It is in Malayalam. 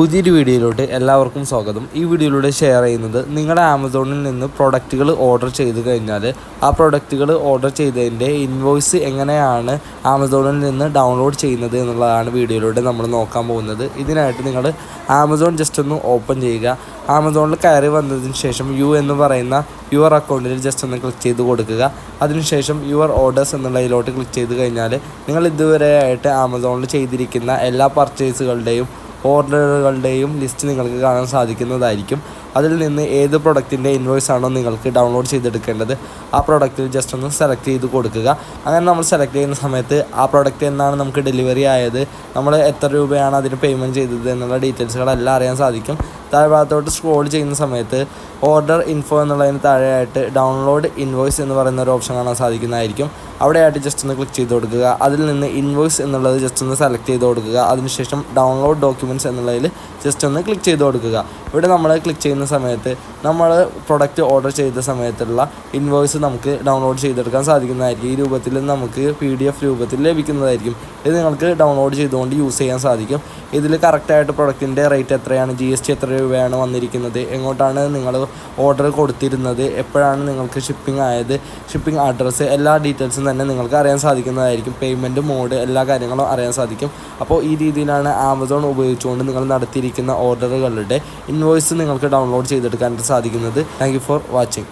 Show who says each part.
Speaker 1: പുതിയൊരു വീഡിയോയിലോട്ട് എല്ലാവർക്കും സ്വാഗതം. ഈ വീഡിയോയിലൂടെ ഷെയർ ചെയ്യുന്നത് നിങ്ങളുടെ ആമസോണിൽ നിന്ന് പ്രൊഡക്റ്റുകൾ ഓർഡർ ചെയ്ത് കഴിഞ്ഞാൽ ആ പ്രൊഡക്റ്റുകൾ ഓർഡർ ചെയ്തതിന്റെ ഇൻവോയ്സ് എങ്ങനെയാണ് ആമസോണിൽ നിന്ന് ഡൗൺലോഡ് ചെയ്യുന്നത് എന്നുള്ളതാണ് വീഡിയോയിലൂടെ നമ്മൾ നോക്കാൻ പോകുന്നത്. ഇതിനായിട്ട് നിങ്ങൾ ആമസോൺ ജസ്റ്റ് ഒന്ന് ഓപ്പൺ ചെയ്യുക. ആമസോണിൽ കയറി വന്നതിന് ശേഷം യു എന്ന് പറയുന്ന യുവർ അക്കൗണ്ടിൽ ജസ്റ്റ് ഒന്ന് ക്ലിക്ക് ചെയ്ത് കൊടുക്കുക. അതിനുശേഷം യുവർ ഓർഡേഴ്സ് എന്നുള്ളതിലോട്ട് ക്ലിക്ക് ചെയ്ത് കഴിഞ്ഞാൽ നിങ്ങൾ ഇതുവരെയായിട്ട് ആമസോണിൽ ചെയ്തിരിക്കുന്ന എല്ലാ പർച്ചേസുകളുടെയും ഓർഡറുകളുടെയും ലിസ്റ്റ് നിങ്ങൾക്ക് കാണാൻ സാധിക്കുന്നതായിരിക്കും. അതിൽ നിന്ന് ഏത് പ്രൊഡക്റ്റിന്റെ ഇൻവോയ്സ് ആണോ നിങ്ങൾക്ക് ഡൗൺലോഡ് ചെയ്തെടുക്കേണ്ടത് ആ പ്രൊഡക്റ്റിൽ ജസ്റ്റ് ഒന്ന് സെലക്ട് ചെയ്ത് കൊടുക്കുക. അങ്ങനെ നമ്മൾ സെലക്ട് ചെയ്യുന്ന സമയത്ത് ആ പ്രൊഡക്റ്റ് എന്നാണ് നമുക്ക് ഡെലിവറി ആയത് നമ്മൾ എത്ര രൂപയാണ് അതിന് പേയ്മെന്റ് ചെയ്തത് എന്നുള്ള ഡീറ്റെയിൽസുകളെല്ലാം അറിയാൻ സാധിക്കും. താഴെ ഭാഗത്തോട്ട് സ്ക്രോൾ ചെയ്യുന്ന സമയത്ത് ഓർഡർ ഇൻഫോ എന്നുള്ളതിന് താഴെയായിട്ട് ഡൗൺലോഡ് ഇൻവോയ്സ് എന്ന് പറയുന്ന ഒരു ഓപ്ഷൻ കാണാൻ സാധിക്കുന്നതായിരിക്കും. അവിടെയായിട്ട് ജസ്റ്റ് ഒന്ന് ക്ലിക്ക് ചെയ്ത് കൊടുക്കുക. അതിൽ നിന്ന് ഇൻവോയ്സ് എന്നുള്ളത് ജസ്റ്റ് ഒന്ന് സെലക്ട് ചെയ്ത് കൊടുക്കുക. അതിനുശേഷം ഡൗൺലോഡ് ഡോക്യുമെന്റ്സ് എന്നുള്ളതിൽ ജസ്റ്റ് ഒന്ന് ക്ലിക്ക് ചെയ്ത് കൊടുക്കുക. ഇവിടെ നമ്മൾ ക്ലിക്ക് ചെയ്യുന്ന സമയത്ത് നമ്മൾ പ്രൊഡക്റ്റ് ഓർഡർ ചെയ്ത സമയത്തുള്ള ഇൻവോയ്സ് നമുക്ക് ഡൗൺലോഡ് ചെയ്തെടുക്കാൻ സാധിക്കുന്നതായിരിക്കും. ഈ രൂപത്തിൽ നമുക്ക് പി ഡി എഫ് രൂപത്തിൽ ലഭിക്കുന്നതായിരിക്കും. ഇത് നിങ്ങൾക്ക് ഡൗൺലോഡ് ചെയ്തുകൊണ്ട് യൂസ് ചെയ്യാൻ സാധിക്കും. ഇതിൽ കറക്റ്റായിട്ട് പ്രൊഡക്റ്റിന്റെ റേറ്റ് എത്രയാണ് ജി എസ് ടി എത്ര രൂപയാണ് വന്നിരിക്കുന്നത് എങ്ങോട്ടാണ് നിങ്ങൾ ഓർഡർ കൊടുത്തിരുന്നത് എപ്പോഴാണ് നിങ്ങൾക്ക് ഷിപ്പിംഗ് ആയത് ഷിപ്പിംഗ് അഡ്രസ്സ് എല്ലാ ഡീറ്റെയിൽസും തന്നെ നിങ്ങൾക്ക് അറിയാൻ സാധിക്കുന്നതായിരിക്കും. പേയ്മെന്റ് മോഡ് എല്ലാ കാര്യങ്ങളും അറിയാൻ സാധിക്കും. അപ്പോൾ ഈ രീതിയിലാണ് ആമസോൺ ഉപയോഗിച്ചുകൊണ്ട് നിങ്ങൾ നടത്തിയിരിക്കുന്ന ഓർഡറുകളുടെ ഇൻവോയ്സ് നിങ്ങൾക്ക് ഡൗൺലോഡ് ചെയ്തെടുക്കാനായിട്ട് സാധിക്കുന്നത്. Thank for watching